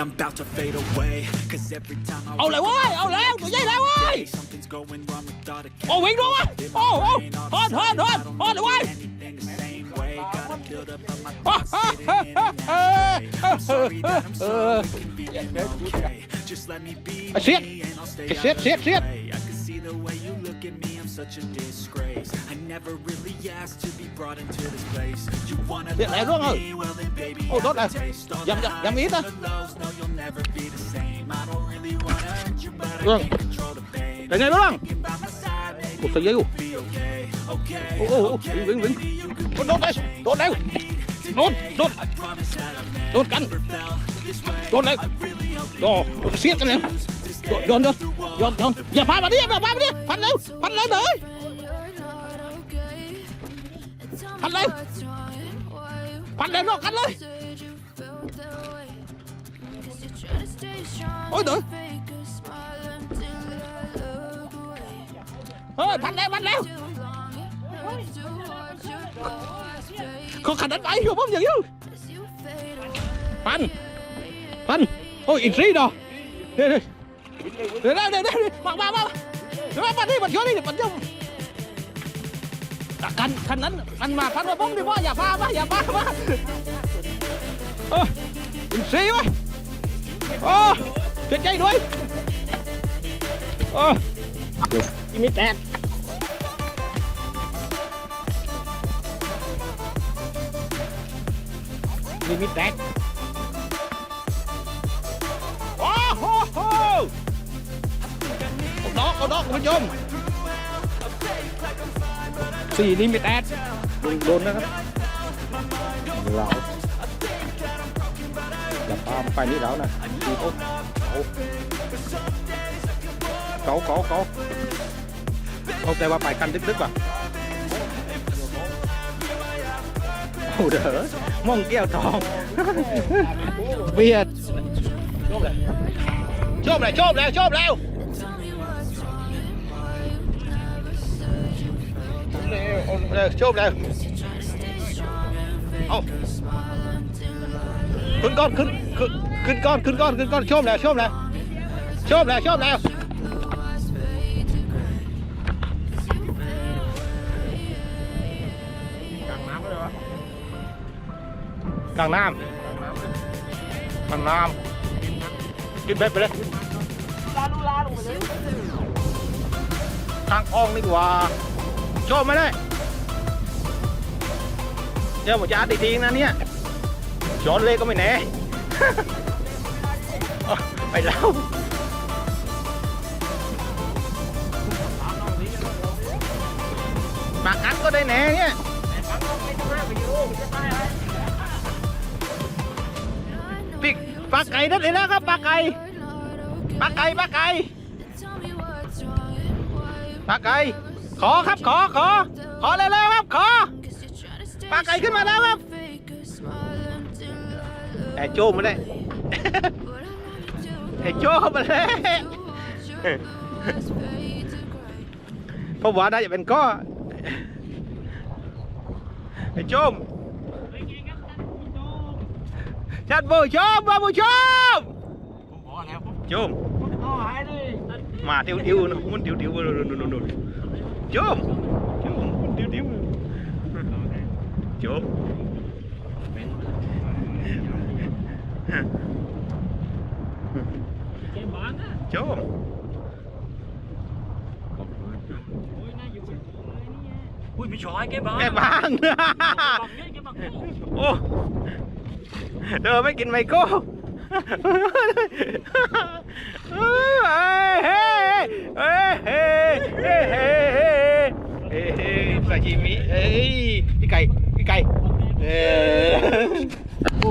I'm about to fade away. Cause every time I เอาเลยเว้ย เอาแล้วตัวใหญ่แล้วเว้ย Hey, something's going wrong without a โอ้วิ่งด้วยเว้ยโอ้โอ้ทอนทอนทอนทอนเลยเว้ย anything the same way. Gotta build up of my ฮ่า thoughts ฮ่า getting ฮ่า in and ฮ่า out. ฮ่า I'm sorry that I'm so inconvenient, okay? Just let me be Ah, shit. me and I'll stay Shit, out of shit, the shit. way. the way you look at me, I'm such a disgrace. I never really asked to be brought into this place. You wanna love đúng me, well then baby, oh, have a taste. All the highs no, you'll never be the same. I don't really wanna hurt you, but I vâng. can't control the pain. Đánh ngay đó không? Một sợi dây Ô, ô, ô, vĩnh, vĩnh, vĩnh. Đốt, đốt đây, đốt đây. Đốt, đốt. Đốt cắn. Đốt đây. Đồ, siết cái này. โยนโยนโยนโยนอย่าพลาดมาดิอย่าพลาดมาดิพันเร็วพันเร็วเลยพันเร็วพันเร็วลอกกันเลยโอ้ยเดี๋ยวเฮ้ยพันเร็วพันเร็วเขาขัดนั้นไปอยู่ผมอย่างนี้พันพันโอ้ยอีกทีเนาะเดี๋ยว เดี๋ยวเดี๋ยวเดี๋ยวเดี๋ยวมามามาเดี๋ยวมาดิมันเยอะนี่มันเยอะคันคันนั้นคันมาคันมาผมดิว่าอย่าพามาอย่าพามาเออสี่วะโอ้เสียใจด้วยโอ้ยมีแตกมีมีแตก เอาดอกเอาดอกคุณผู้ชมสี่ลิมิตแอดโดนโดนนะครับเราอย่าปาไปนี่แล้วนะดูเขาเขาเขาเขาเอาแต่ว่าไปกันดึกๆว่ะโอ้เด้อมองแก้วทองเบียดชอบเลยชอบแล้วชอบแล้วชอบแล้ว เลยโชคเลยเอาขึ้นก้อนขึ้นขึ้นก้อนขึ้นก้อนขึ้นก้อนโชคแล้วโชคแล้วโชคแล้วโชคแล้วกลางน้ำเลยวะกลางน้ำกลางน้ำกินเบ็ดไปเลยลาลูลาลงไปเลยทางคลองนี่กว่า ชอบไมเนี่ยเดี๋ยวผมจะอัดอีกทีนะเนี่ยช้อนเล่ก็ไม่แน่ไปแล้วปากอัดก็ได้แน่เนี่ยปิกปลาไก่นั่นเองนะครับปลาไก่ปลาไก่ปลาไก่ปลาไก่ ขอครับขอขอ ขอเร็วๆครับขอ Cause you're trying to stay ปลาไก่ขึ้นมาแล้วครับ fake a smile until I ไอ้ look โจมาเลย But I know you do ไอ้โจมาเลย watch your blue eyes fade to gray เพราะว่าน่าจะเป็นก้อไอ้โจมชัดบูชมมาบูชมโจมมาเตียวเตียวๆนะมุนเตียวเตียวๆนู่นนู่นนู่น Chôm Chôm Điếu điếu Chôm Chôm Ui bị chói cái bóng Cái bóng Ô Đưa mấy kinh mày cô Hey hey hey hey hey hey ซาชิมิเฮ้ยพี่ไก่พี่ไก่เออ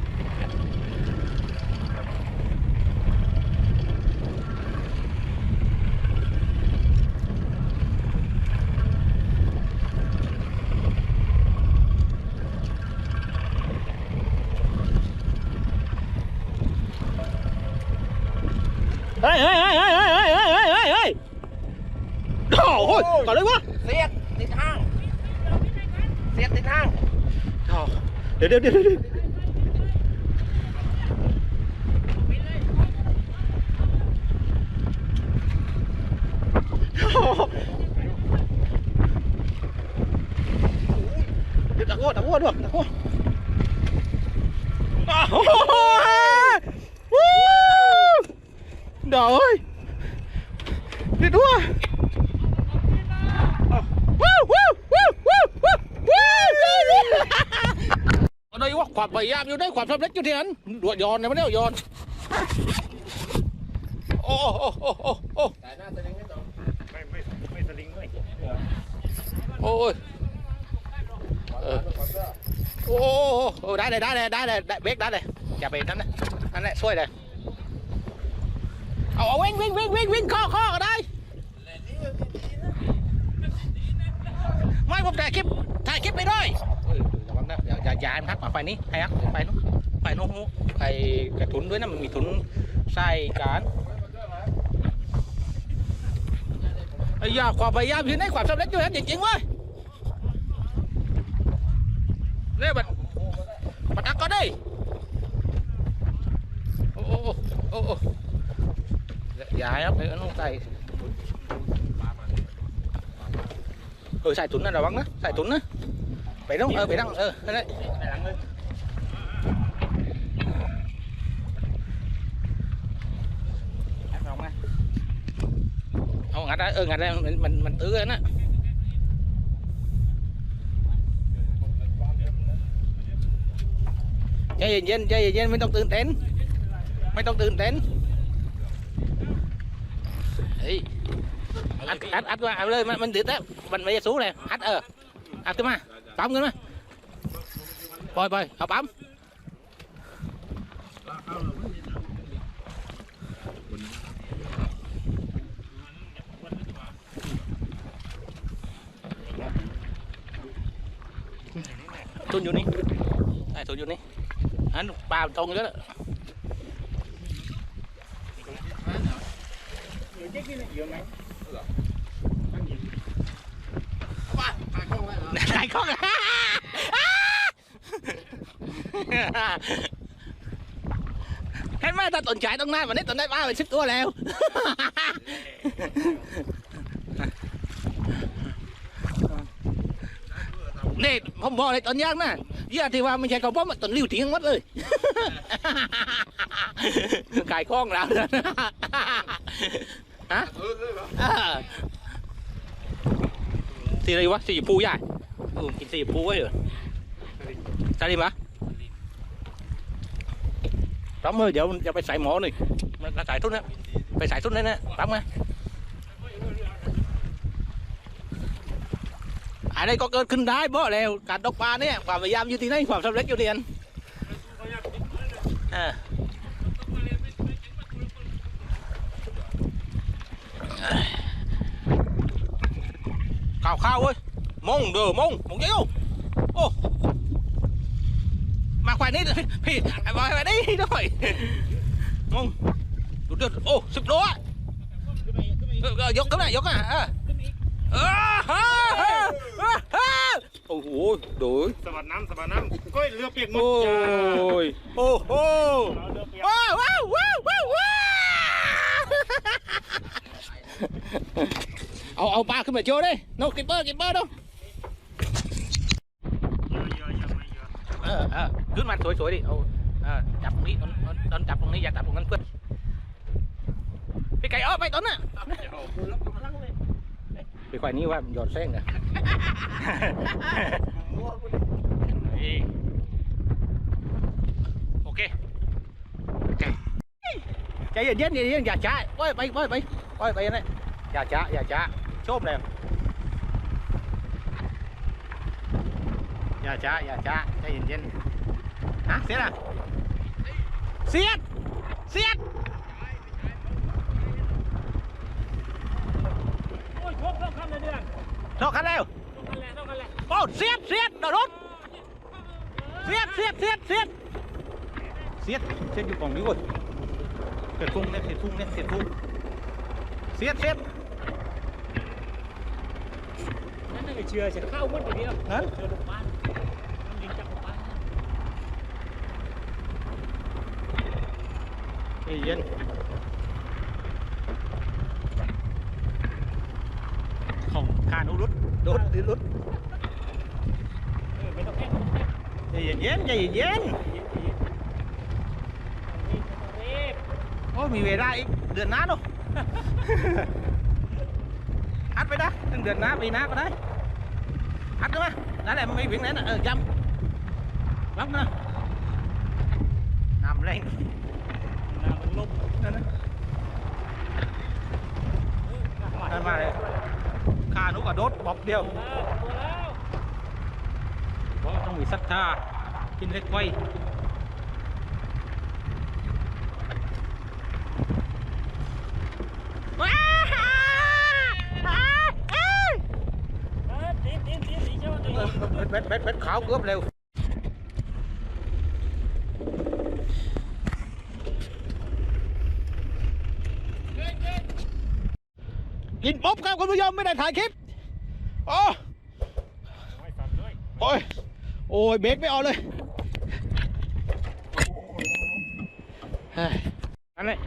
Ôi, vào đây quá. Xét, tịt hang. Xét, tịt hang. Trời, để đi, đi, đi, đi Đặt qua, đặt qua được, đặt qua. À, oh, oh, oh, Trời ơi. Đi đua. ความพยายามอยู่ได้ความสำเร็จอยู่ที่นั้นดวดยอนนะไม่ได้ยอนโอ้โอ้โอ้โอ้โอ้ไม่ไม่ไม่สลิงด้วยโอ้ยโอ้โอ้ได้เลยได้เลยได้เลยได้เบรกได้เลยอย่าไปนั่นนะนั่นแหละช่วยเลยเอาเอาวิ่งวิ่งวิ่งวิ่งวิ่งข้อข้อก็ได้ไม่ผมถ่ายคลิปถ่ายคลิปไปด้วย เฮ้ยระวังนะอย่าอย่าย่าให้มันทักมาไฟนี้ให้ฮักไปนู้นไปนู้นไอ้กระทุนด้วยนะมันมีทุนใส่การไอ้ยาความพยายามอยู่ในความสำเร็จอยู่นั้นจริงๆเว้ยเรียกมันมาทักก็ได้โอ้โอ้โอ้โอ้ย่าให้ครับไอ้น้องใส่เออใส่ถุนนะระวังนะใส่ถุนนะ bảy đồng ờ bảy đồng ờ, ờ đấy. Không ngặt đấy ừ ngặt đây mình mình mình tứ lên á. Chơi gì dân chơi gì dân mình ต้องตื่นเต้นไม่ต้องตื่นเต้นเฮ้ยอัดอัดอัดมาเอาเลยมันมันดืดแล้วมันไม่จะสู้เลยอัดเอออัดขึ้นมา bấm cái này bơi bơi học bấm tôi vô đi. Này tôi vô đi. Anh bao trong nữa đó Hãy subscribe cho ลาตรงอยู่แล้วไหนข้องเห็นไหมถ้าต้นฉายตรงนั้นวันนี้ต้นได้ปลาไปสิบตัวแล้ว นี่ผมบอกเลยตอนยากนะเยอะที่ว่าไม่ใช่เขาป้อมต้นริ้วทิ้งหมดเลยขายคล้องแล้วนะฮะ สีอะไรวะสีชมพูใหญ่เออกินสีชมพูไว้เหรอใช่ไหมะปั๊มเลยเดี๋ยวจะไปใส่หมอหน่อยมันใส่ทุนนะไปใส่ทุนนั่นนะปั๊มมาอะไรก็เกิดขึ้นได้บ่แล้วการตกปลาเนี่ยความพยายามอยู่ที่ไหนความสำเร็จอยู่ที่นั่นเออ ข้าวเว้ยมงเด้อมงมงเยอะโอ้มาควายนี่พี่มาควายนี่ด้วยมงดูเดือดโอ้สิบโลอะเออเออยกขึ้นหน่อยยกอะเออเออเออเออเออเออโอ้โหโดยสวัดน้ำสวัดน้ำก้อยเรือเปียกหมดโอ้จ้ายโอ้โหเรือเปียกว้าวว้าวว้าวว้าวว้าว เอาเอาปลาขึ้นมาโชว์ดิโนกิปเปอร์กิปเปอร์ดู เยอะเยอะเยอะไม่เยอะ เออเออขึ้นมาสวยๆดิเอาเออจับตรงนี้ตอนตอนจับตรงนี้อย่าจับตรงนั้นเพื่อนพี่ไก่อ้อไปตอนน่ะพี่ควายนี้ว่ามันหยอดเส้นเหรอนี่โอเคโอเคใจเย็นๆใจเย็นๆอย่าช้าไปไปไปไปไปไปนะอย่าช้าอย่าช้าชมเลยอย่าช้าอย่าช้าใจเย็นๆฮะเสียดอ่ะเสียดเสียด โอ้ยชกเข้าขั้นเลยเดือน ทอกกันแล้ว ชกกันแหละชกกันแหละ โอ้เสียดเสียดเดยวรถเสียดเสียดเสียดเสียดเสียดเสียดอยู่กล่องนี้เว้ยเสียดฟุ้ง 야자 야자 좁네요 야자 nhìn trên. Hả? Xiết à xiết! Xiết! Thôi khăn leo ô xiết xiết đỡ đốt xiết xiết xiết xiết. Xiết xiết như còn nữa rồi. Thiệt phung lên thiệt phung lên thiệt phung xiết xiết. นของคานุรุดโดดดิรุด เออไม่ต้องแค่ ใจเย็นเย็นใจเย็นเย็น รีบ โอ้ยมีเวลาอีกเดือนหน้าเนาะ อัดไปนะตั้งเดือนหน้าปีหน้าก็ได้ hết đúng không đó là mấy biển này nè, ờ dâm lóc nữa nằm lên. Nằm lúc nữa đây mà đây. Kha nó cả đốt bọc điều có trong bị sắt tha. Trên hết quay. Wow! เบ็ดเบ็ดเบ็ดขาวเกือบเร็วกินปุ๊บครับคุณผู้ชมไม่ได้ถ่ายคลิปโอ้โอ้ยโอ้ยเบรกไม่เอาเลยเฮ้ยนั่นเลย